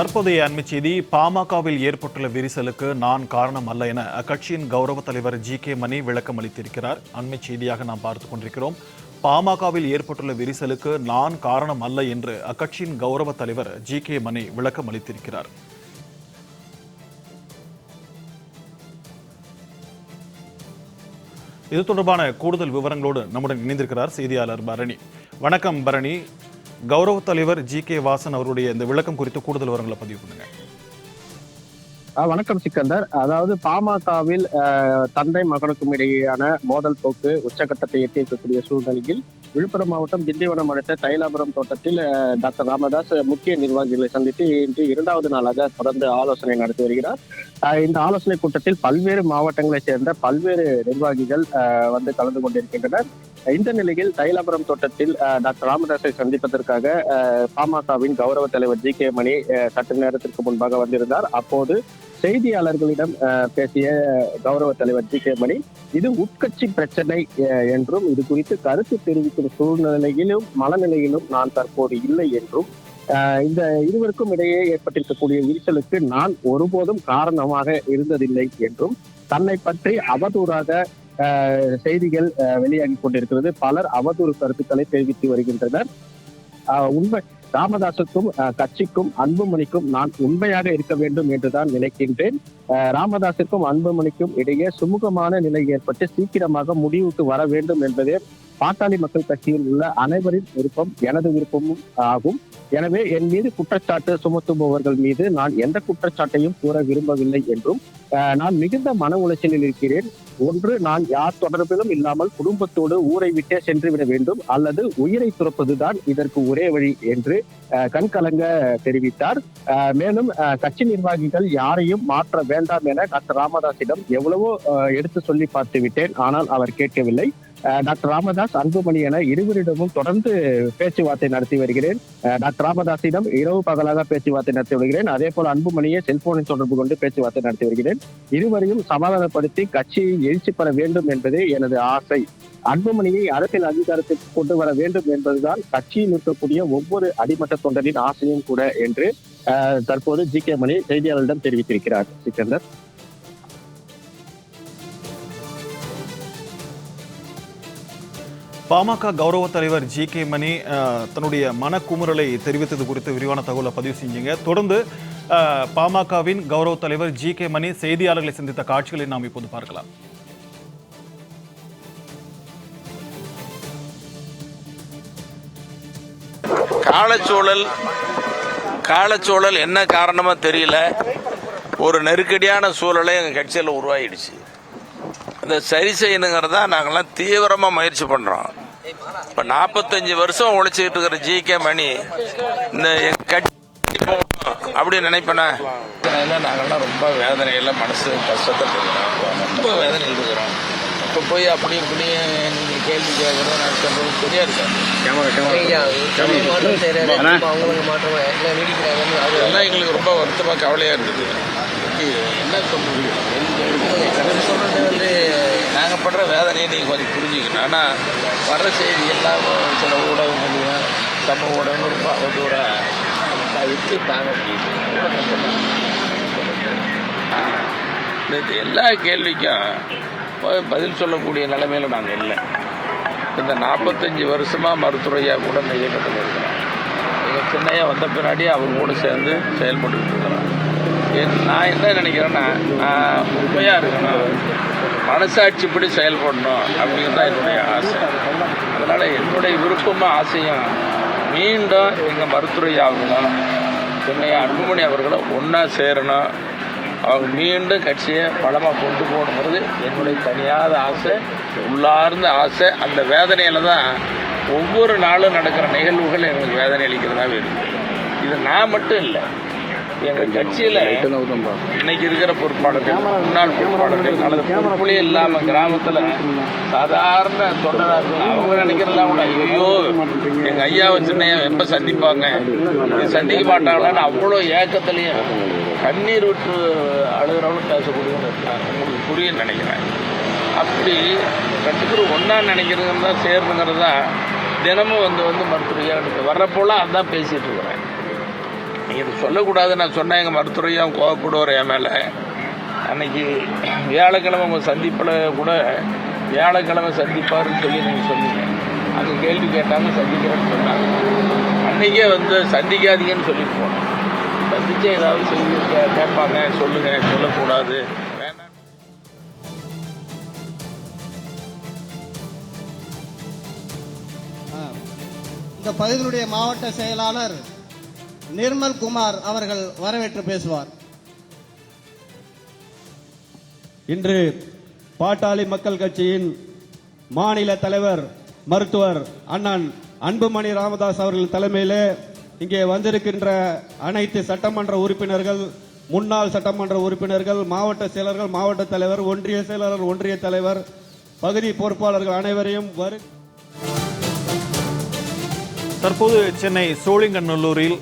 தற்போதைய அண்மை செய்தி பாமகவில் ஏற்பட்டுள்ள விரிசலுக்கு நான் காரணம் அல்ல என அக்கட்சியின் கௌரவ தலைவர் ஜி கே மணி விளக்கம் அளித்திருக்கிறார். அண்மை செய்தியாக நாம் பார்த்து கொண்டிருக்கிறோம். பாமகவில் ஏற்பட்டுள்ள விரிசலுக்கு நான் காரணம் அல்ல என்று அக்கட்சியின் கௌரவ தலைவர் ஜி கே மணி விளக்கம் அளித்திருக்கிறார். இது தொடர்பான கூடுதல் விவரங்களோடு நம்முடன் இணைந்திருக்கிறார் செய்தியாளர் பரணி. வணக்கம் பரணி. கௌரவ தலைவர் ஜி கே வாசன் அவருடைய இந்த விளக்கம் குறித்து கூடுதல் விவரங்களை பதிவு பண்ணுங்க. வணக்கம் சிக்கந்தர். அதாவது பாமகவில் தந்தை மகனுக்கும் இடையேயான மோதல் போக்கு உச்சகட்டத்தை எட்டியிருக்கக்கூடிய சூழ்நிலையில் விழுப்புரம் மாவட்டம் திண்டிவனம் அடுத்த தைலாபுரம் தோட்டத்தில் டாக்டர் ராமதாஸ் முக்கிய நிர்வாகிகளை சந்தித்து இன்று இரண்டாவது நாளாக தொடர்ந்து ஆலோசனை நடத்தி வருகிறார். அஹ், இந்த ஆலோசனை கூட்டத்தில் பல்வேறு மாவட்டங்களைச் சேர்ந்த பல்வேறு நிர்வாகிகள் அஹ், வந்து கலந்து கொண்டிருக்கின்றனர். இந்த நிலையில் தைலாபுரம் தோட்டத்தில் டாக்டர் ராமதாஸை சந்திப்பதற்காக பாமகவின் கௌரவ தலைவர் ஜி கே மணி அஹ், சற்று நேரத்திற்கு முன்பாக வந்திருந்தார். அப்போது செய்தியாளர்களிடம் அஹ், பேசிய கௌரவ தலைவர் ஜி கே மணி இது உட்கட்சி பிரச்சனை அஹ், என்றும் இது குறித்து கருத்து தெரிவிக்கும் சூழ்நிலையிலும் மனநிலையிலும் நான் தற்போது இல்லை என்றும் இந்த இருவருக்கும் இடையே ஏற்பட்டிருக்கக்கூடிய விரிசலுக்கு நான் ஒருபோதும் காரணமாக இருந்ததில்லை என்றும் தன்னை பற்றி அவதூறாக செய்திகள் அஹ், வெளியாகி கொண்டிருக்கிறது. பலர் அவதூறு கருத்துக்களை தெரிவித்து வருகின்றனர். உண்மை ராமதாசுக்கும் அஹ், கட்சிக்கும் அன்புமணிக்கும் நான் உண்மையாக இருக்க வேண்டும் என்றுதான் நினைக்கின்றேன். ராமதாசுக்கும் அன்புமணிக்கும் இடையே சுமூகமான நிலை ஏற்பட்டு சீக்கிரமாக முடிவுக்கு வர வேண்டும் என்பதே பாட்டாளி மக்கள் கட்சியில் உள்ள அனைவரின் விருப்பம் எனது விருப்பமும் ஆகும். எனவே என் மீது குற்றச்சாட்டு சுமத்துபவர்கள் மீது நான் எந்த குற்றச்சாட்டையும் கூற விரும்பவில்லை என்றும் நான் மிகுந்த மன உளைச்சலில் இருக்கிறேன். ஒன்று நான் யார் தொடர்பிலும் இல்லாமல் குடும்பத்தோடு ஊரை விட்டே சென்று விட வேண்டும். அல்லது உயிரை துறப்பதுதான் இதற்கு ஒரே வழி என்று அஹ், கண்கலங்க தெரிவித்தார். அஹ், மேலும் அஹ், கட்சி நிர்வாகிகள் யாரையும் மாற்ற வேண்டாம் என டாக்டர் ராமதாசிடம் எவ்வளவோ எடுத்து சொல்லி பார்த்து விட்டேன். ஆனால் அவர் கேட்கவில்லை. அஹ், டாக்டர் ராமதாஸ் அன்புமணி என இருவரிடமும் தொடர்ந்து பேச்சுவார்த்தை நடத்தி வருகிறேன். டாக்டர் ராமதாஸிடம் இரவு பகலாக பேச்சுவார்த்தை நடத்தி வருகிறேன். அதே போல அன்புமணியை செல்போனில் தொடர்பு கொண்டு பேச்சுவார்த்தை நடத்தி வருகிறேன். இருவரையும் சமாதானப்படுத்தி கட்சியை எழுச்சி பெற வேண்டும் என்பதே எனது ஆசை. அன்புமணியை அரசியல் அதிகாரத்திற்கு கொண்டு வர வேண்டும் என்பதுதான் கட்சியில் இருக்கக்கூடிய ஒவ்வொரு அடிமட்ட தொண்டரின் ஆசையும் கூட என்று தற்போது ஜி கே மணி செய்தியாளர்களிடம் தெரிவித்திருக்கிறார். சிக்கந்தர். பாமக கௌரவ தலைவர் ஜி கே மணி தன்னுடைய மனக்குமுறலை தெரிவித்தது குறித்து விரிவான தகவலை பதிவு செஞ்சீங்க. தொடர்ந்து பாமகவின் கௌரவ தலைவர் ஜி கே மணி செய்தியாளர்களை சந்தித்த காட்சிகளை நாம் இப்போது பார்க்கலாம். காலச்சூழல் காலச்சூழல் என்ன காரணமாக தெரியல. ஒரு நெருக்கடியான சூழலை எங்கள் கட்சியில் உருவாகிடுச்சு இந்த சரி செய்யணுங்கிறதா நாங்கள்லாம் தீவிரமாக முயற்சி பண்ணுறோம் இப்போ நாற்பத்தஞ்சு வருஷம் உழைச்சிக்கிட்டு இருக்கிற ஜி கே மணி இந்த எங்கள் கட்சி அப்படின்னு நினைப்பேனா? நாங்கள்லாம் ரொம்ப வேதனையில் மனசு இருக்கிறோம். ரொம்ப வேதனையில் இருக்கிறோம். இப்போ போய் அப்படி இப்படி நீங்கள் கேள்வி கேட்குறது நான் சொல்றது தெரியாது சார் ஐயா, நம்ம மாற்றம் செய்யறாரு, இப்ப அவங்களுக்கு மாற்றம் எல்லாம் நீடிக்கிறாங்கன்னு அது அதெல்லாம் எங்களுக்கு ரொம்ப வருத்தமாக கவலையாக இருக்குது இது என்ன சொல்ல முடியும் நீங்க சொல்றது வந்து நாங்கள் படுற வேதனையை நீங்கள் கொஞ்சம் புரிஞ்சுக்கணும். ஆனால் வர்ற செய்தி எல்லாம் சில ஊடகங்களையும் சமூக ஊடகங்கள் ரொம்ப அவதூறாக விட்டு தாங்க முடியுது இந்த எல்லா கேள்விக்கும் பதில் சொல்லக்கூடிய நிலைமையில் நாங்கள் இல்லை. இந்த நாற்பத்தஞ்சு வருஷமாக மருத்துவரையா கூட இந்த இயக்கத்தில் இருக்கிறோம். எங்கள் சின்னையா வந்த பின்னாடி அவர் கூட சேர்ந்து செயல்பட்டுக்கிட்டு இருக்கிறோம். என் நான் என்ன நினைக்கிறேன்னா நான் உண்மையாக இருக்கணும். மனசாட்சிப்படி செயல்படணும் அப்படிங்கிறது தான் என்னுடைய ஆசை. அதனால் என்னுடைய விருப்பமும் ஆசையும் மீண்டும் எங்கள் மருத்துவரையா அவங்களும் அன்புமணி அவர்களும் ஒன்றா சேரணும். அவங்க மீண்டும் கட்சியை பலமாக கொண்டு போகணுங்கிறது என்னுடைய தனியாத ஆசை உள்ளார்ந்த ஆசை. அந்த வேதனையில் தான் ஒவ்வொரு நாளும் நடக்கிற நிகழ்வுகள் எங்களுக்கு வேதனை அளிக்கிறதாவே இருக்குது இது நான் மட்டும் இல்லை எங்கள் கட்சியில் இன்னைக்கு இருக்கிற பொறுப்பாளர்கள் முன்னாள் பொறுப்பாளர்கள் அல்லது பொறுப்புலே இல்லாமல் கிராமத்தில் சாதாரண தொண்டராக அவங்க நினைக்கிறதெல்லாம் கூட ஐயோ எங்கள் ஐயாவை சின்னையா எப்போ சந்திப்பாங்க? சந்திக்க மாட்டாங்களான்னு அவ்வளோ ஏக்கத்துலேயும் கண்ணீர் விட்டு அழுகிறவங்களும் பேசக்கூடியவங்க இருக்காங்க. உங்களுக்கு புரிய நினைக்கிறேன். அப்படி ரெண்டு பேரும் ஒன்றா நினைக்கிறதுங்க தான் சேரணுங்கிறது தான் தினமும் வந்து வந்து மருத்துவ வர்றப்போலாம் அதான் பேசிகிட்டு இருக்கிறேன். நீங்கள் இதை சொல்லக்கூடாது நான் சொன்னேன். எங்கள் மருத்துவரையும் கோவப்படுவார் என் மேலே. அன்னைக்கு வியாழக்கிழமை உங்கள் சந்திப்பில் கூட வியாழக்கிழமை சந்திப்பாருன்னு சொல்லி நீங்கள் சொன்னீங்க. அந்த கேள்வி கேட்டாங்க சந்திக்கிறேன்னு சொன்னாங்க. அன்றைக்கே வந்து சந்திக்காதீங்கன்னு சொல்லிட்டு போனேன். சந்திச்சு ஏதாவது சொல்லி கேட்பாங்க சொல்லுங்கள் சொல்லக்கூடாது. வேணாம் ஆ. இந்த பகுதியினுடைய மாவட்ட செயலாளர் நிர்மல் குமார் அவர்கள் வரவேற்று பேசுவார். இன்று பாட்டாளி மக்கள் கட்சியின் மாநில தலைவர் மருத்துவர் அண்ணன் அன்புமணி ராமதாஸ் அவர்கள் தலைமையிலே இங்கே வந்திருக்கின்ற அனைத்து சட்டமன்ற உறுப்பினர்கள் முன்னாள் சட்டமன்ற உறுப்பினர்கள் மாவட்ட செயலர்கள் மாவட்ட தலைவர் ஒன்றிய செயலாளர் ஒன்றிய தலைவர் பகுதி பொறுப்பாளர்கள் அனைவரையும் வரு தற்போது சென்னை சோழிங்கநல்லூரில்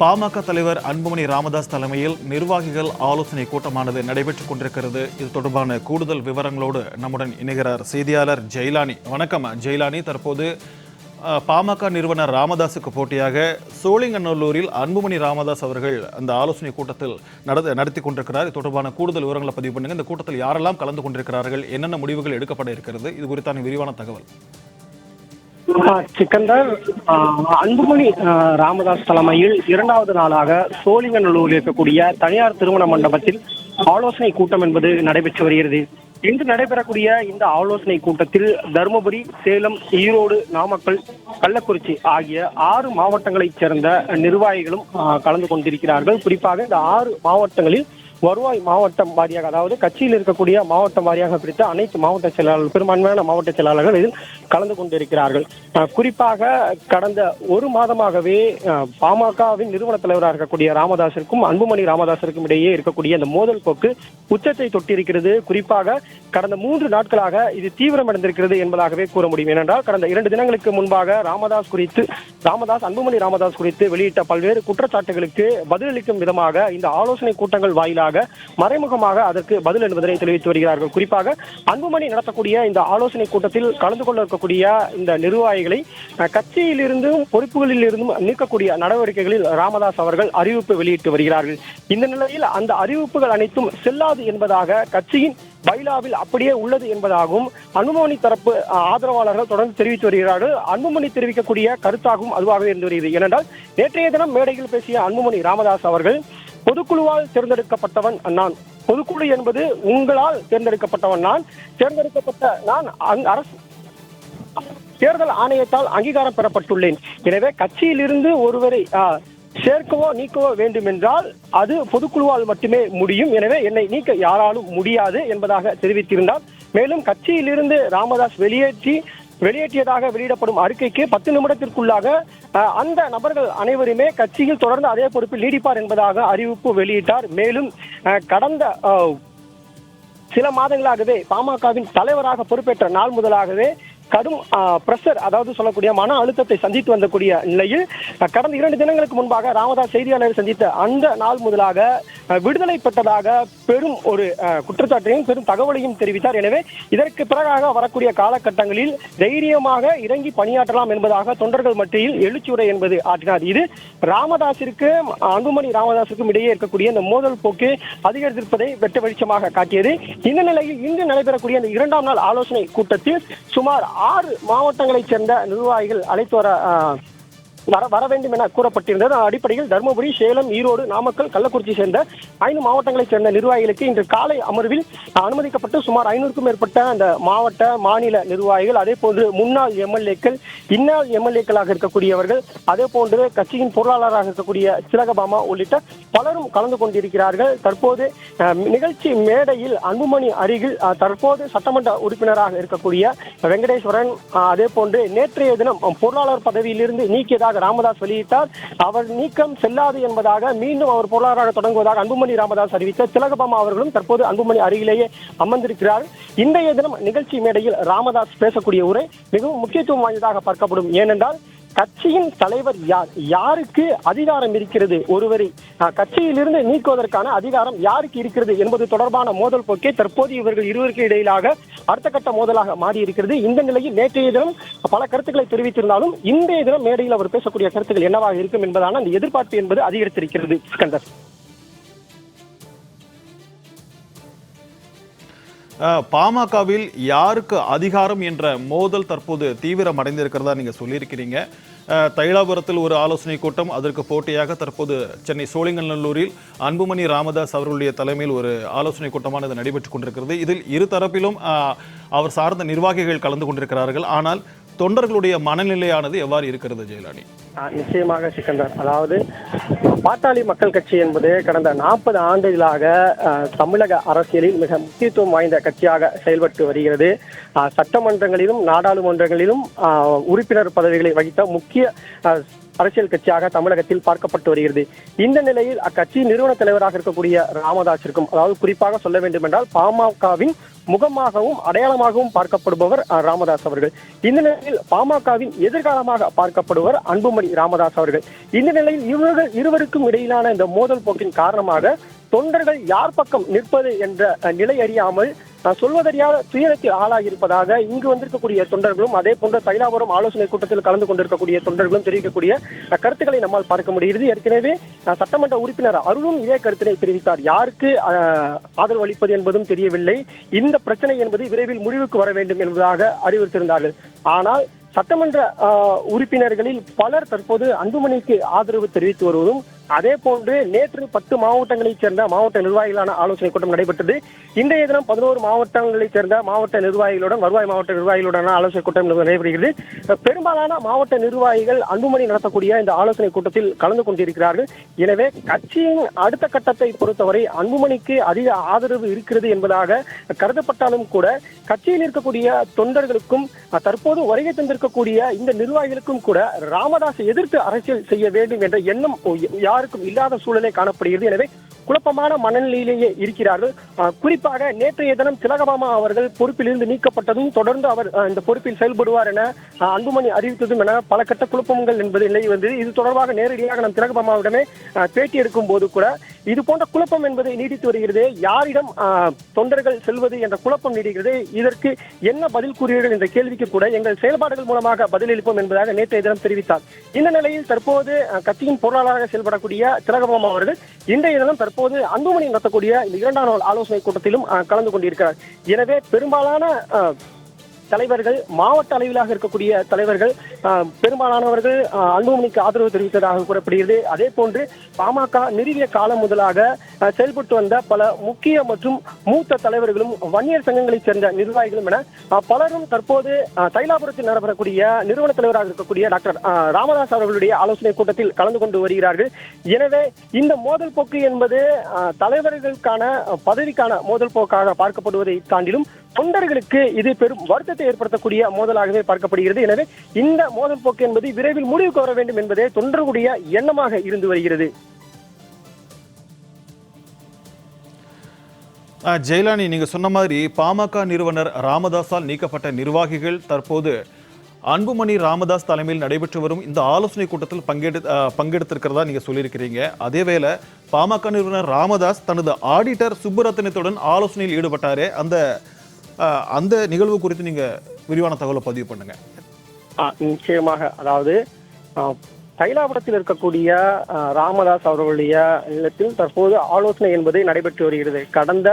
பாமக தலைவர் அன்புமணி ராமதாஸ் தலைமையில் நிர்வாகிகள் ஆலோசனை கூட்டமானது நடைபெற்றுக் கொண்டிருக்கிறது. இது தொடர்பான கூடுதல் விவரங்களோடு நம்முடன் இணைகிறார் செய்தியாளர் ஜெயலானி. வணக்கம் ஜெயலானி. தற்போது பாமக நிறுவனர் ராமதாஸுக்கு போட்டியாக சோழிங்கநல்லூரில் அன்புமணி ராமதாஸ் அவர்கள் அந்த ஆலோசனை கூட்டத்தில் நடத்த நடத்தி கொண்டிருக்கிறார். இது தொடர்பான கூடுதல் விவரங்களை பதிவு பண்ணுங்க. இந்த கூட்டத்தில் யாரெல்லாம் கலந்து கொண்டிருக்கிறார்கள் என்னென்ன முடிவுகள் எடுக்கப்பட இருக்கிறது இது குறித்தான விரிவான தகவல். சிக்கந்தர் அன்புமணி ராமதாஸ் தலைமையில் இரண்டாவது நாளாக சோழிங்கநல்லூரில் இருக்கக்கூடிய தனியார் திருமண மண்டபத்தில் ஆலோசனை கூட்டம் என்பது நடைபெற்று வருகிறது. இன்று நடைபெறக்கூடிய இந்த ஆலோசனை கூட்டத்தில் தருமபுரி சேலம் ஈரோடு நாமக்கல் கள்ளக்குறிச்சி ஆகிய ஆறு மாவட்டங்களைச் சேர்ந்த நிர்வாகிகளும் கலந்து கொண்டிருக்கிறார்கள். குறிப்பாக இந்த ஆறு மாவட்டங்களில் வருவாய் மாவட்டம் வாரியாக அதாவது கட்சியில் இருக்கக்கூடிய மாவட்டம் வாரியாக பிரித்த அனைத்து மாவட்ட செயலாளர்கள் பெரும்பான்மையான மாவட்ட செயலாளர்கள் இதில் கலந்து கொண்டிருக்கிறார்கள். குறிப்பாக கடந்த ஒரு மாதமாகவே பாமகவின் நிறுவன தலைவராக இருக்கக்கூடிய ராமதாசிற்கும் அன்புமணி ராமதாசிற்கும் இடையே இருக்கக்கூடிய அந்த மோதல் போக்கு உச்சத்தை தொட்டிருக்கிறது. குறிப்பாக கடந்த மூன்று நாட்களாக இது தீவிரமடைந்திருக்கிறது என்பதாகவே கூற முடியும். ஏனென்றால் கடந்த இரண்டு தினங்களுக்கு முன்பாக ராமதாஸ் குறித்து ராமதாஸ் அன்புமணி ராமதாஸ் குறித்து வெளியிட்ட பல்வேறு குற்றச்சாட்டுகளுக்கு பதிலளிக்கும் விதமாக இந்த ஆலோசனை கூட்டங்கள் வாயிலாக மறைமுகமாக அதற்கு பதில் என்பதனை தெரிவித்து வருகிறார்கள். குறிப்பாக அன்புமணி நடத்தக்கூடிய இந்த ஆலோசனை கூட்டத்தில் கலந்து கொள்ள இருக்கக்கூடிய இந்த நிர்வாகிகளை கட்சியிலிருந்தும் பொறுப்புகளில் இருந்தும் நீக்கக்கூடிய நடவடிக்கைகளில் ராமதாஸ் அவர்கள் அறிவிப்பு வெளியிட்டு வருகிறார்கள். இந்த நிலையில் அந்த அறிவிப்புகள் அனைத்தும் செல்லாது என்பதாக கட்சியின் பைலாவில் அப்படியே உள்ளது என்பதாகவும் அன்புமணி தரப்பு ஆதரவாளர்கள் தொடர்ந்து தெரிவித்து வருகிறார்கள். அன்புமணி தெரிவிக்கக்கூடிய கருத்தாகவும் அதுவாகவே இருந்து வருகிறது. ஏனென்றால் நேற்றைய தினம் மேடையில் பேசிய அன்புமணி ராமதாஸ் அவர்கள் பொதுக்குழுவால் தேர்ந்தெடுக்கப்பட்டவன் நான். பொதுக்குழு என்பது உங்களால் தேர்ந்தெடுக்கப்பட்டவன் நான். தேர்ந்தெடுக்கப்பட்ட நான் அரசு தேர்தல் ஆணையத்தால் அங்கீகாரம் பெறப்பட்டுள்ளேன். எனவே கட்சியிலிருந்து ஒருவரை சேர்க்கவோ நீக்கவோ வேண்டும் என்றால் அது பொதுக்குழுவால் மட்டுமே முடியும். எனவே என்னை நீக்க யாராலும் முடியாது என்பதாக தெரிவித்திருந்தார். மேலும் கட்சியிலிருந்து ராமதாஸ் வெளியேற்றி வெளியேற்றியதாக வெளியிடப்படும் அறிக்கைக்கு பத்து நிமிடத்திற்குள்ளாக அந்த நபர்கள் அனைவருமே கட்சியில் தொடர்ந்து அதே பொறுப்பில் நீடிப்பார் என்பதாக அறிவிப்பு வெளியிட்டார். மேலும் கடந்த சில மாதங்களாகவே பாமகவின் தலைவராக பொறுப்பேற்ற நாள் முதலாகவே கடும் பிரஷர் அதாவது சொல்லக்கூடிய மன அழுத்தத்தை சந்தித்து வந்தக்கூடிய நிலையில் கடந்த இரண்டு தினங்களுக்கு முன்பாக ராமதாஸ் செய்தியாளர் சந்தித்த அந்த நாள் முதலாக விடுதலை பெற்றதாக பெரும் ஒரு குற்றச்சாட்டையும் பெரும் தகவலையும் தெரிவித்தார். எனவே இதற்கு பிறகாக வரக்கூடிய காலகட்டங்களில் தைரியமாக இறங்கி பணியாற்றலாம் என்பதாக தொண்டர்கள் மத்தியில் எழுச்சியுரை என்பது ஆற்றினார். இது ராமதாசிற்கு அன்புமணி ராமதாசிற்கும் இடையே இருக்கக்கூடிய இந்த மோதல் போக்கு அதிகரித்திருப்பதை வெட்ட வெளிச்சமாக காட்டியது. இந்த நிலையில் இன்று நடைபெறக்கூடிய இந்த இரண்டாம் நாள் ஆலோசனை கூட்டத்தில் சுமார் ஆறு மாவட்டங்களைச் சேர்ந்த நிர்வாகிகள் அழைத்து வர வர வர வேண்டும் என கூறப்பட்டிருந்தது. அடிப்படையில் தருமபுரி சேலம் ஈரோடு நாமக்கல் கள்ளக்குறிச்சி சேர்ந்த ஐந்து மாவட்டங்களைச் சேர்ந்த நிர்வாகிகளுக்கு இன்று காலை அமர்வில் அனுமதிக்கப்பட்டு சுமார் ஐநூறுக்கும் மேற்பட்ட அந்த மாவட்ட மாநில நிர்வாகிகள் அதே போன்று முன்னாள் எம்எல்ஏக்கள் இன்னாள் எம்எல்ஏக்களாக இருக்கக்கூடியவர்கள் அதே போன்று கட்சியின் பொருளாளராக இருக்கக்கூடிய திலகபாமா உள்ளிட்ட பலரும் கலந்து கொண்டிருக்கிறார்கள். தற்போது நிகழ்ச்சி மேடையில் அன்புமணி அருகில் தற்போது சட்டமன்ற உறுப்பினராக இருக்கக்கூடிய வெங்கடேஸ்வரன் அதே போன்று நேற்றைய தினம் பொருளாளர் பதவியிலிருந்து நீக்கியதாக ராமதாஸ் வெளியிட்டார் அவர் நீக்கம் செல்லாது என்பதாக மீண்டும் அவர் பொருளாதார தொடங்குவதாக அன்புமணி ராமதாஸ் அறிவித்த திலகபாமா அவர்களும் தற்போது அன்புமணி அருகிலேயே அமர்ந்திருக்கிறார். இன்றைய தினம் நிகழ்ச்சி மேடையில் ராமதாஸ் பேசக்கூடிய உரை மிகவும் முக்கியத்துவம் வாய்ந்ததாக பார்க்கப்படும். ஏனென்றால் கட்சியின் தலைவர் யார்? யாருக்கு அதிகாரம் இருக்கிறது? ஒருவரை கட்சியிலிருந்து நீக்குவதற்கான அதிகாரம் யாருக்கு இருக்கிறது என்பது தொடர்பான மோதல் போக்கே தற்போது இவர்கள் இருவருக்கு இடையிலாக அடுத்த கட்ட மோதலாக மாறி இருக்கிறது இந்த நிலையில் நேற்றைய தினம் பல கருத்துக்களை தெரிவித்திருந்தாலும் இன்றைய தினம் மேடையில் அவர் பேசக்கூடிய கருத்துக்கள் என்னவாக இருக்கும் என்பதான அந்த எதிர்பார்ப்பு என்பது அதிகரித்திருக்கிறது. ஸ்கந்தர் பாமகவில் யாருக்கு அதிகாரம் என்ற மோதல் தற்போது தீவிரம் அடைந்திருக்கிறதா நீங்க சொல்லியிருக்கிறீங்க. தைலாபுரத்தில் ஒரு ஆலோசனை கூட்டம் அதற்கு போட்டியாக தற்போது சென்னை சோழிங்கநல்லூரில் அன்புமணி ராமதாஸ் அவர்களுடைய தலைமையில் ஒரு ஆலோசனை கூட்டமானது நடைபெற்று கொண்டிருக்கிறது. இதில் இரு தரப்பிலும் அவர் சார்ந்த நிர்வாகிகள் கலந்து கொண்டிருக்கிறார்கள். ஆனால் தொண்டர்களுடைய மனநிலையானது எவ்வாறு இருக்கிறது ஜெயலலினி நிச்சயமாக சிக்கந்தர். அதாவது பாட்டாளி மக்கள் கட்சி என்பது கடந்த நாற்பது ஆண்டுகளாக தமிழக அரசியலில் மிக முக்கியத்துவம் வாய்ந்த கட்சியாக செயல்பட்டு வருகிறது. சட்டமன்றங்களிலும் நாடாளுமன்றங்களிலும் உறுப்பினர் பதவிகளை வகித்த முக்கிய அரசியல் கட்சியாக தமிழகத்தில் பார்க்கப்பட்டு வருகிறது. இந்த நிலையில் அக்கட்சியின் நிறுவன தலைவராக இருக்கக்கூடிய ராமதாஸிற்கும் அதாவது குறிப்பாக சொல்ல வேண்டும் என்றால் பாமகவின் முகமாகவும் அடையாளமாகவும் பார்க்கப்படுபவர் அஹ், ராமதாஸ் அவர்கள். இந்த நிலையில் பாமகவின் எதிர்காலமாக பார்க்கப்படுவர் அன்புமணி ராமதாஸ் அவர்கள். இந்த நிலையில் இவர்கள் இருவருக்கும் இடையிலான இந்த மோதல் போக்கின் காரணமாக தொண்டர்கள் யார் பக்கம் நிற்பது என்ற நிலை அறியாமல் சொல்வதறியாத துயரத்தில் ஆளாகியிருப்பதாக இங்கு வந்திருக்கக்கூடிய தொண்டர்களும் அதே போன்ற தைலாபுரம் ஆலோசனை கூட்டத்தில் கலந்து கொண்டிருக்கக்கூடிய தொண்டர்களும் தெரிவிக்கக்கூடிய கருத்துக்களை நம்மால் பார்க்க முடிகிறது. ஏற்கனவே சட்டமன்ற உறுப்பினர் அருளும் இதே கருத்தினை தெரிவித்தார். யாருக்கு ஆதரவு அளிப்பது என்பதும் தெரியவில்லை. இந்த பிரச்சனை என்பது விரைவில் முடிவுக்கு வர வேண்டும் என்பதாக அறிவுறுத்தியிருந்தார்கள். ஆனால் சட்டமன்ற ஆஹ், உறுப்பினர்களில் பலர் தற்போது அன்புமணிக்கு ஆதரவு தெரிவித்து வருவதும் அதே போன்று நேற்று பத்து மாவட்டங்களைச் சேர்ந்த மாவட்ட நிர்வாகிகளான ஆலோசனை கூட்டம் நடைபெற்றது. இன்றைய தினம் பதினோரு மாவட்டங்களைச் சேர்ந்த மாவட்ட நிர்வாகிகளுடன் வருவாய் மாவட்ட நிர்வாகிகளுடனான ஆலோசனை கூட்டம் நடைபெறுகிறது. பெரும்பாலான மாவட்ட நிர்வாகிகள் அன்புமணி நடத்தக்கூடிய இந்த ஆலோசனை கூட்டத்தில் கலந்து கொண்டிருக்கிறார்கள். எனவே கட்சியின் அடுத்த கட்டத்தை பொறுத்தவரை அன்புமணிக்கு அதிக ஆதரவு இருக்கிறது என்பதாக கருதப்பட்டாலும் கூட கட்சியில் இருக்கக்கூடிய தொண்டர்களுக்கும் தற்போது வருகை தந்திருக்கக்கூடிய இந்த நிர்வாகிகளுக்கும் கூட ராமதாஸ் எதிர்த்து அரசியல் செய்ய வேண்டும் என்ற எண்ணம் யார் யாருக்கும் இல்லாத சூழலே காணப்படுகிறது. எனவே குழப்பமான மனநிலையிலேயே இருக்கிறார்கள். குறிப்பாக நேற்றைய தினம் திலகபாமா அவர்கள் பொறுப்பிலிருந்து நீக்கப்பட்டதும் தொடர்ந்து அவர் இந்த பொறுப்பில் செயல்படுவார் என அன்புமணி அறிவித்ததும் என பல கட்ட குழப்பங்கள் என்பது நிலை வந்தது இது தொடர்பாக நேரடியாக நாம் திலகபாமாவிடமே பேட்டி எடுக்கும் போது கூட இது போன்ற குழப்பம் என்பதை நீடித்து வருகிறது. யாரிடம் தொண்டர்கள் செல்வது என்ற குழப்பம் நீடிக்கிறது. இதற்கு என்ன பதில் கூறுவீர்கள் என்ற கேள்விக்கு கூட எங்கள் செயல்பாடுகள் மூலமாக பதிலளிப்போம் என்பதாக நேற்றைய தினம் தெரிவித்தார். இந்த நிலையில் தற்போது கட்சியின் பொருளாளராக செயல்படக்கூடிய திலகபாமா அவர்கள் இன்றைய தினம் தற்போது அன்புமணி நடத்தக்கூடிய இந்த இரண்டாம் நாள் ஆலோசனை கூட்டத்திலும் கலந்து கொண்டிருக்கிறார். எனவே பெரும்பாலான தலைவர்கள் மாவட்ட அளவிலாக இருக்கக்கூடிய தலைவர்கள் பெரும்பாலானவர்கள் அன்புமணிக்கு ஆதரவு தெரிவித்ததாக கூறப்படுகிறது. அதே போன்று பாமக நிறுவிய காலம் முதலாக செயல்பட்டு வந்த பல முக்கிய மற்றும் மூத்த தலைவர்களும் வன்னியர் சங்கங்களைச் சேர்ந்த நிர்வாகிகளும் என பலரும் தற்போது தைலாபுரத்தில் நடைபெறக்கூடிய நிறுவன தலைவராக இருக்கக்கூடிய டாக்டர் ராமதாஸ் அவர்களுடைய ஆலோசனை கூட்டத்தில் கலந்து கொண்டு வருகிறார்கள். எனவே இந்த மோதல் போக்கு என்பது தலைவர்களுக்கான பதவிக்கான மோதல் போக்காக பார்க்கப்படுவதை தாண்டிலும் தொண்டர்களுக்கு இது பெரும் வருத்தத்தை ஏற்படுத்தக்கூடிய மோதலாகவே பார்க்கப்படுகிறது. எனவே இந்த மோதல் போக்கு என்பது விரைவில் முடிவுக்கு வர வேண்டும் என்பதே தொண்டர்களுடைய எண்ணமாக இருந்து வருகிறது. ஜெயலானி ஜெயலலினி நீங்க சொன்ன மாதிரி பாமக நிறுவனர் ராமதாஸால் நீக்கப்பட்ட நிர்வாகிகள் தற்போது அன்புமணி ராமதாஸ் தலைமையில் நடைபெற்று வரும் இந்த ஆலோசனை கூட்டத்தில் பங்கெடு பங்கெடுத்திருக்கிறதா நீங்க சொல்லியிருக்கிறீங்க. அதேவேளை பாமக நிறுவனர் ராமதாஸ் தனது ஆடிட்டர் சுப்புரத்தினத்துடன் ஆலோசனையில் ஈடுபட்டாரே. அந்த அந்த நிகழ்வு குறித்து நீங்க விரிவான தகவலை பதிவு பண்ணுங்க. நிச்சயமாக. அதாவது தைலாபுரத்தில் இருக்கக்கூடிய ராமதாஸ் அவர்களுடைய இல்லத்தில் தற்போது ஆலோசனை என்பது நடைபெற்று வருகிறது. கடந்த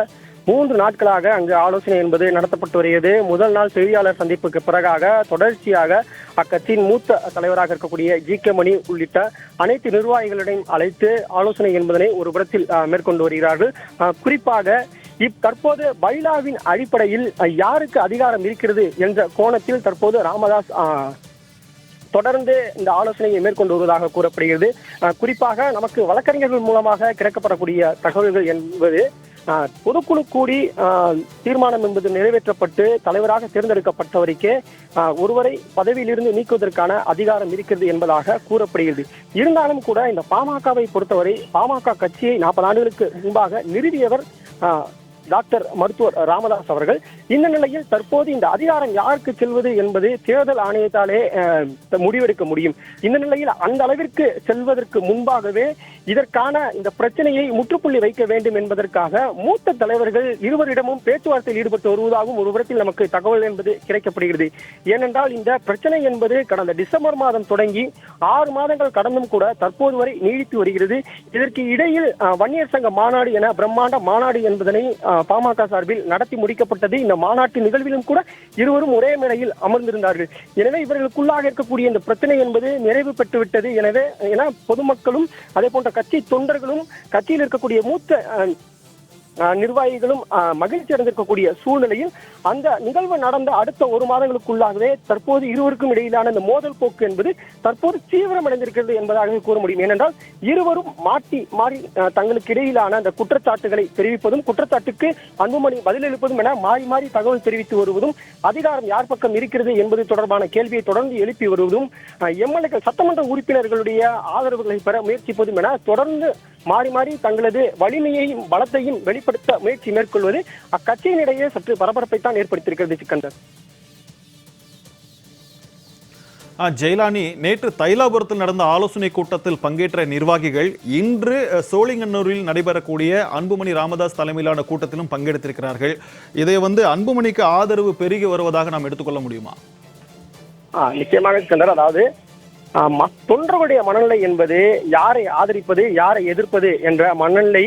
மூன்று நாட்களாக அங்கு ஆலோசனை என்பது நடத்தப்பட்டு வருகிறது. முதல் நாள் செய்தியாளர் சந்திப்புக்கு பிறகாக தொடர்ச்சியாக அக்கட்சியின் மூத்த தலைவராக இருக்கக்கூடிய ஜி கே மணி உள்ளிட்ட அனைத்து நிர்வாகிகளிடையும் அழைத்து ஆலோசனை என்பதனை ஒரு புறத்தில் மேற்கொண்டு வருகிறார்கள். குறிப்பாக இப் தற்போது பைலாவின் அடிப்படையில் யாருக்கு அதிகாரம் இருக்கிறது என்ற கோணத்தில் தற்போது ராமதாஸ் தொடர்ந்து இந்த ஆலோசனையை மேற்கொண்டு வருவதாக கூறப்படுகிறது. குறிப்பாக நமக்கு வழக்கறிஞர்கள் மூலமாக கிடைக்கப்படக்கூடிய தகவல்கள் என்பது பொதுக்குழு கூடி தீர்மானம் என்பது நிறைவேற்றப்பட்டு தலைவராக தேர்ந்தெடுக்கப்பட்டவருக்கே ஒருவரை பதவியிலிருந்து நீக்குவதற்கான அதிகாரம் இருக்கிறது என்பதாக கூறப்படுகிறது. இருந்தாலும் கூட இந்த பாமகவை பொறுத்தவரை பாமக கட்சியை நாற்பது ஆண்டுகளுக்கு முன்பாக நிறுவியவர் டாக்டர் மருத்துவர் ராமதாஸ் அவர்கள் இந்த நிலையில் தற்போது இந்த அதிகாரம் யாருக்கு செல்வது என்பது தேர்தல் ஆணையத்தாலே முடிவெடுக்க முடியும். இந்த நிலையில் அந்த அளவிற்கு செல்வதற்கு முன்பாகவே இதற்கான இந்த பிரச்சனையை முற்றுப்புள்ளி வைக்க வேண்டும் என்பதற்காக மூத்த தலைவர்கள் இருவரிடமும் பேச்சுவார்த்தையில் ஈடுபட்டு வருவதாகவும் ஒரு புறத்தில் நமக்கு தகவல் என்பது கிடைக்கப்படுகிறது. ஏனென்றால் இந்த பிரச்சனை என்பது கடந்த டிசம்பர் மாதம் தொடங்கி ஆறு மாதங்கள் கடந்தும் கூட தற்போது வரை நீடித்து வருகிறது. இதற்கு இடையில் வன்னியர் சங்க மாநாடு என பிரம்மாண்ட மாநாடு என்பதனை பாமக சார்பில் நடத்தி முடிக்கப்பட்டது. இந்த மாநாட்டு நிகழ்விலும் கூட இருவரும் ஒரே மேடையில் அமர்ந்திருந்தார்கள். எனவே இவர்களுக்குள்ளாக இருக்கக்கூடிய இந்த பிரச்சனை என்பது நிறைவு பெற்றுவிட்டது. எனவே என பொதுமக்களும் அதே போன்ற கட்சி தொண்டர்களும் கட்சியில் இருக்கக்கூடிய மூத்த அஹ், நிர்வாகிகளும் மகிழ்ச்சி அடைந்திருக்கக்கூடிய சூழ்நிலையில் அந்த நிகழ்வு நடந்த அடுத்த ஒரு மாதங்களுக்குள்ளாகவே தற்போது இருவருக்கும் இடையிலான இந்த மோதல் போக்கு என்பது தற்போது தீவிரமடைந்திருக்கிறது என்பதாக கூற முடியும். ஏனென்றால் இருவரும் மாட்டி மாறி தங்களுக்கு இடையிலான அந்த குற்றச்சாட்டுகளை தெரிவிப்பதும் குற்றச்சாட்டுக்கு அன்புமணி பதிலளிப்பதும் என மாறி மாறி தகவல் தெரிவித்து வருவதும் அதிகாரம் யார் பக்கம் இருக்கிறது என்பது தொடர்பான கேள்வியை தொடர்ந்து எழுப்பி வருவதும் எம்எல்ஏக்கள் சட்டமன்ற உறுப்பினர்களுடைய ஆதரவுகளை பெற முயற்சிப்பதும் என தொடர்ந்து மாறி மாறி தங்களது வலிமையையும் பலத்தையும் வெளிப்படுத்த முயற்சி மேற்கொள்வது அக்கட்சியினிடையே சற்று பரபரப்பை தான் ஏற்படுத்தியிருக்கிறது சிக்கந்தர். ஜெயலானி நேற்று தைலாபுரத்தில் நடந்த ஆலோசனை கூட்டத்தில் பங்கேற்ற நிர்வாகிகள் இன்று அ, சோழிங்கநல்லூரில் நடைபெறக்கூடிய அன்புமணி ராமதாஸ் தலைமையிலான கூட்டத்திலும் பங்கெடுத்திருக்கிறார்கள். இதை வந்து அன்புமணிக்கு ஆதரவு பெருகி வருவதாக நாம் எடுத்துக்கொள்ள முடியுமா? நிச்சயமாக அதாவது ஆ, தொண்டர்களுடைய மனநிலை என்பது யாரை ஆதரிப்பது யாரை எதிர்ப்பது என்ற மனநிலை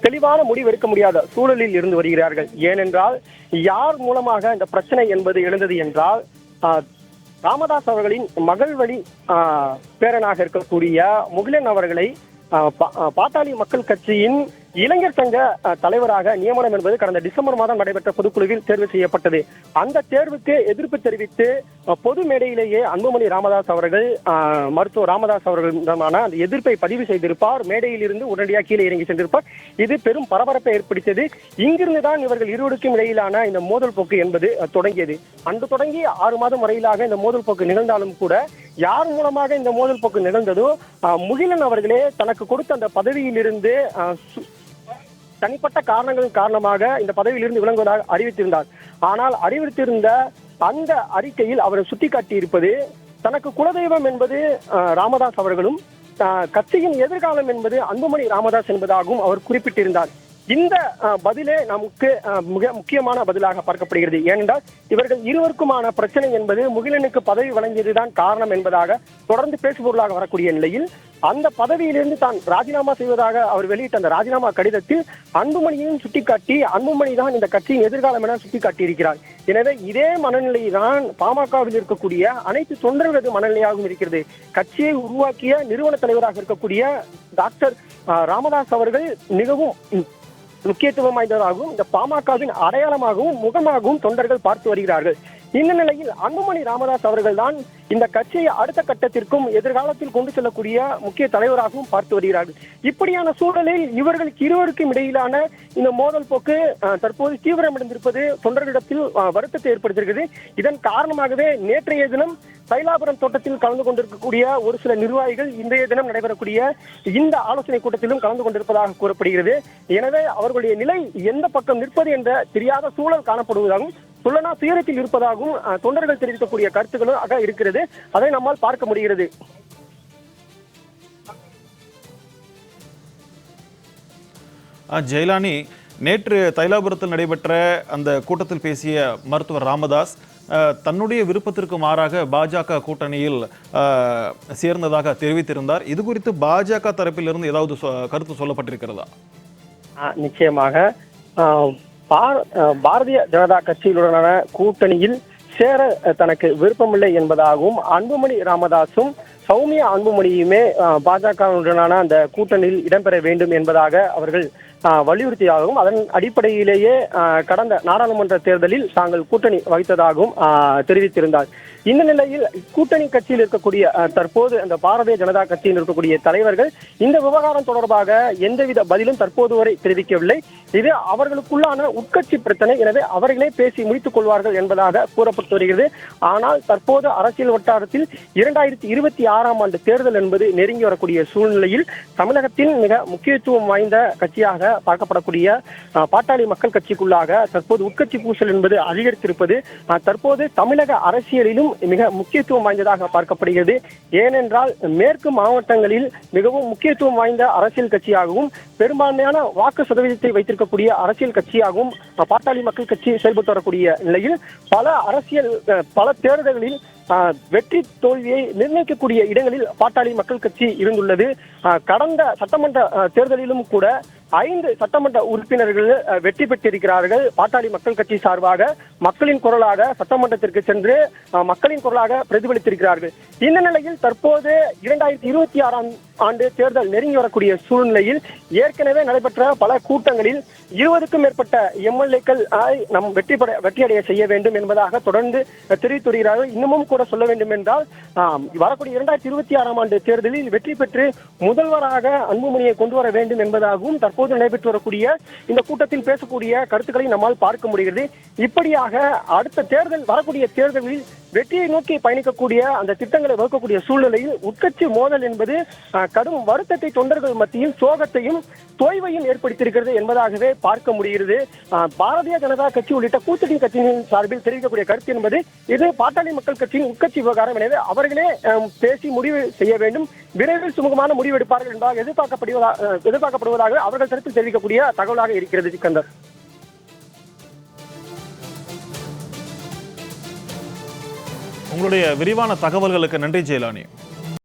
தெளிவான முடிவெடுக்க முடியாத சூழலில் இருந்து வருகிறார்கள். ஏனென்றால் யார் மூலமாக இந்த பிரச்சனை என்பது எழுந்தது என்றால் ராமதாஸ் அவர்களின் மகள் வழி பேரனாக இருக்கக்கூடிய முகிலன் அவர்களை பா- பாட்டாளி மக்கள் கட்சியின் இளைஞர் சங்க தலைவராக நியமனம் என்பது கடந்த டிசம்பர் மாதம் நடைபெற்ற பொதுக்குழுவில் தேர்வு செய்யப்பட்டது. அந்த தேர்வுக்கு எதிர்ப்பு தெரிவித்து பொது மேடையிலேயே அன்புமணி ராமதாஸ் அவர்கள் மருத்துவர் ராமதாஸ் அவர்களிடமான அந்த எதிர்ப்பை பதிவு செய்திருப்பார். மேடையில் இருந்து உடனடியாக கீழே இறங்கி சென்றிருப்பார். இது பெரும் பரபரப்பை ஏற்படுத்தியது. இங்கிருந்து தான் இவர்கள் இருவருக்கும் இடையிலான இந்த மோதல் போக்கு என்பது தொடங்கியது. அன்று தொடங்கி ஆறு மாதம் வரையிலாக இந்த மோதல் போக்கு நிகழ்ந்தாலும் கூட யார் மூலமாக இந்த மோதல் போக்கு நிகழ்ந்ததோ முகிலன் அவர்களே தனக்கு கொடுத்த அந்த பதவியிலிருந்து தனிப்பட்ட காரணங்களின் காரணமாக இந்த பதவியிலிருந்து விளங்குவதாக அறிவித்திருந்தார். ஆனால் அறிவித்திருந்த அந்த அறிக்கையில் அவர் சுட்டிக்காட்டியிருப்பது தனக்கு குலதெய்வம் என்பது அஹ், ராமதாஸ் அவர்களும் கட்சியின் எதிர்காலம் என்பது அன்புமணி ராமதாஸ் என்பதாகவும் அவர் குறிப்பிட்டிருந்தார். இந்த பதிலே நமக்கு மிக முக்கியமான பதிலாக பார்க்கப்படுகிறது. ஏனென்றால் இவர்கள் இருவருக்குமான பிரச்சனை என்பது முகிலனுக்கு பதவி வழங்கியதுதான் காரணம் என்பதாக தொடர்ந்து பேசுபொருளாக வரக்கூடிய நிலையில் அந்த பதவியிலிருந்து தான் ராஜினாமா செய்வதாக அவர் வெளியிட்ட அந்த ராஜினாமா கடிதத்தில் அன்புமணியையும் சுட்டிக்காட்டி அன்புமணி தான் இந்த கட்சியின் எதிர்காலம் என சுட்டிக்காட்டியிருக்கிறார். எனவே இதே மனநிலை தான் பாமகவில் இருக்கக்கூடிய அனைத்து தொண்டர்களது மனநிலையாகவும் இருக்கிறது. கட்சியை உருவாக்கிய நிறுவன தலைவராக இருக்கக்கூடிய டாக்டர் ராமதாஸ் அவர்கள் மிகவும் முக்கியத்துவம் வாய்ந்ததாகவும் இந்த பாமகவின் அடையாளமாகவும் முகமாகவும் தொண்டர்கள் பார்த்து வருகிறார்கள். இந்த நிலையில் அன்புமணி ராமதாஸ் அவர்கள் தான் இந்த கட்சியை அடுத்த கட்டத்திற்கும் எதிர்காலத்தில் கொண்டு செல்லக்கூடிய முக்கிய தலைவராகவும் பார்த்து வருகிறார்கள். இப்படியான சூழலில் இவர்களுக்கு இருவருக்கும் இடையிலான இந்த மோதல் போக்கு தற்போது தீவிரமடைந்திருப்பது தொண்டர்களிடத்தில் வருத்தத்தை ஏற்படுத்தியிருக்கிறது. இதன் காரணமாகவே நேற்றைய தினம் சைலாபுரம் தோட்டத்தில் கலந்து கொண்டிருக்கக்கூடிய ஒரு சில நிர்வாகிகள் இன்றைய தினம் நடைபெறக்கூடிய இந்த ஆலோசனை கூட்டத்திலும் கலந்து கொண்டிருப்பதாக கூறப்படுகிறது. எனவே அவர்களுடைய நிலை எந்த பக்கம் நிற்பது என்ற தெரியாத சூழல் காணப்படுவதாகவும் சொல்லனா துயரத்தில் இருப்பதாகவும் தொண்டர்கள் தெரிவிக்கக்கூடிய கருத்துக்களும் ஆக இருக்கிறது. அதை நம்மால் பார்க்க முடிகிறது. ஜெயலானி நேற்று தைலாபுரத்தில் நடைபெற்ற அந்த கூட்டத்தில் பேசிய மருத்துவர் ராமதாஸ் தன்னுடைய விருப்பத்திற்கு மாறாக பாஜக கூட்டணியில் சேர்ந்ததாக தெரிவித்திருந்தார். இது குறித்து பாஜக தரப்பிலிருந்து ஏதாவது கருத்து சொல்லப்பட்டிருக்கிறதா? நிச்சயமாக. பாரதிய ஜனதா கட்சியுடனான கூட்டணியில் சேர தனக்கு விருப்பமில்லை என்பதாகவும் அன்புமணி ராமதாசும் சௌமியா அன்புமணியுமே பாஜகவுடனான அந்த கூட்டணியில் இடம்பெற வேண்டும் என்பதாக அவர்கள் வலியுறுத்தியாகவும் வலியுறுத்தியதாகவும் அதன் அடிப்படையிலேயே கடந்த நாடாளுமன்ற தேர்தலில் தாங்கள் கூட்டணி வகித்ததாகவும் தெரிவித்திருந்தார். இந்த நிலையில் கூட்டணி கட்சியில் இருக்கக்கூடிய தற்போது அந்த பாரதிய ஜனதா கட்சியில் இருக்கக்கூடிய தலைவர்கள் இந்த விவகாரம் தொடர்பாக எந்தவித பதிலும் தற்போது வரை தெரிவிக்கவில்லை. இது அவர்களுக்குள்ளான உட்கட்சி பிரச்சனை. எனவே அவர்களே பேசி முடித்துக் கொள்வார்கள் என்பதாக கூறப்பட்டு வருகிறது. ஆனால் தற்போது அரசியல் வட்டாரத்தில் இரண்டாயிரத்தி இருபத்தி ஆறாம் ஆண்டு தேர்தல் என்பது நெருங்கி வரக்கூடிய சூழ்நிலையில் தமிழகத்தின் மிக முக்கியத்துவம் வாய்ந்த கட்சியாக பார்க்கப்படக்கூடிய பாட்டாளி மக்கள் கட்சிக்குள்ளாக தற்போது உட்கட்சி பூசல் என்பது அதிகரித்திருப்பது தற்போது தமிழக அரசியலிலும் மிக முக்கியத்துவம் வாய்ந்ததாக பார்க்கப்படுகிறது. ஏனென்றால் மேற்கு மாவட்டங்களில் மிகவும் முக்கியத்துவம் வாய்ந்த அரசியல் கட்சியாகவும் பெரும்பான்மையான வாக்கு சதவீதத்தை வைத்திருக்கக்கூடிய அரசியல் கட்சியாகவும் பாட்டாளி மக்கள் கட்சி செயல்பட்டு வரக்கூடிய நிலையில் பல அரசியல் பல தேர்தல்களில் வெற்றி தோல்வியை நிர்ணயிக்கக்கூடிய இடங்களில் பாட்டாளி மக்கள் கட்சி இருந்துள்ளது. கடந்த சட்டமன்ற தேர்தலிலும் கூட ஐந்து சட்டமன்ற உறுப்பினர்கள் வெற்றி பெற்றிருக்கிறார்கள். பாட்டாளி மக்கள் கட்சி சார்பாக மக்களின் குரலாக சட்டமன்றத்திற்கு சென்று மக்களின் குரலாக பிரதிபலித்திருக்கிறார்கள். இந்த நிலையில் தற்போது இரண்டாயிரத்தி இருபத்தி ஆறாம் ஆண்டு தேர்தல் நெருங்கி வரக்கூடிய சூழ்நிலையில் ஏற்கனவே நடைபெற்ற பல கூட்டங்களில் இருபதுக்கும் மேற்பட்ட எம்எல்ஏக்கள் நம் வெற்றி பெற வெற்றியடைய செய்ய வேண்டும் என்பதாக தொடர்ந்து தெரிவித்து வருகிறார்கள் இன்னமும் கூட சொல்ல வேண்டும் என்றால் வரக்கூடிய இரண்டாயிரத்தி இருபத்தி ஆறாம் ஆண்டு தேர்தலில் வெற்றி பெற்று முதல்வராக அன்புமணியை கொண்டு வர வேண்டும் என்பதாகவும் தற்போது நடைபெற்று வரக்கூடிய இந்த கூட்டத்தில் பேசக்கூடிய கருத்துக்களை நம்மால் பார்க்க முடிகிறது. இப்படியாக அடுத்த தேர்தல் வரக்கூடிய தேர்தலில் வெற்றியை நோக்கி பயணிக்கக்கூடிய அந்த திட்டங்களை வகுக்கக்கூடிய சூழ்நிலையில் உட்கட்சி மோதல் என்பது கடும் வருத்தத்தை தொண்டர்கள் மத்தியில் சோகத்தையும் தொய்வையும் ஏற்படுத்தியிருக்கிறது என்பதாகவே பார்க்க முடிகிறது. பாரதிய ஜனதா கட்சி உள்ளிட்ட கூட்டணி கட்சியின் சார்பில் தெரிவிக்கக்கூடிய கருத்து என்பது இது பாட்டாளி மக்கள் கட்சியின் உட்கட்சி விவகாரம். எனவே அவர்களே பேசி முடிவு செய்ய வேண்டும். விரைவில் சுமூகமான முடிவு எடுப்பார்கள் என்பதாக எதிர்பார்க்கப்படுவதாக எதிர்பார்க்கப்படுவதாக அவர்கள் தரப்பில் தெரிவிக்கக்கூடிய தகவலாக இருக்கிறது சிக்கந்தர். உங்களுடைய விரிவான தகவல்களுக்கு நன்றி ஜெயலானி.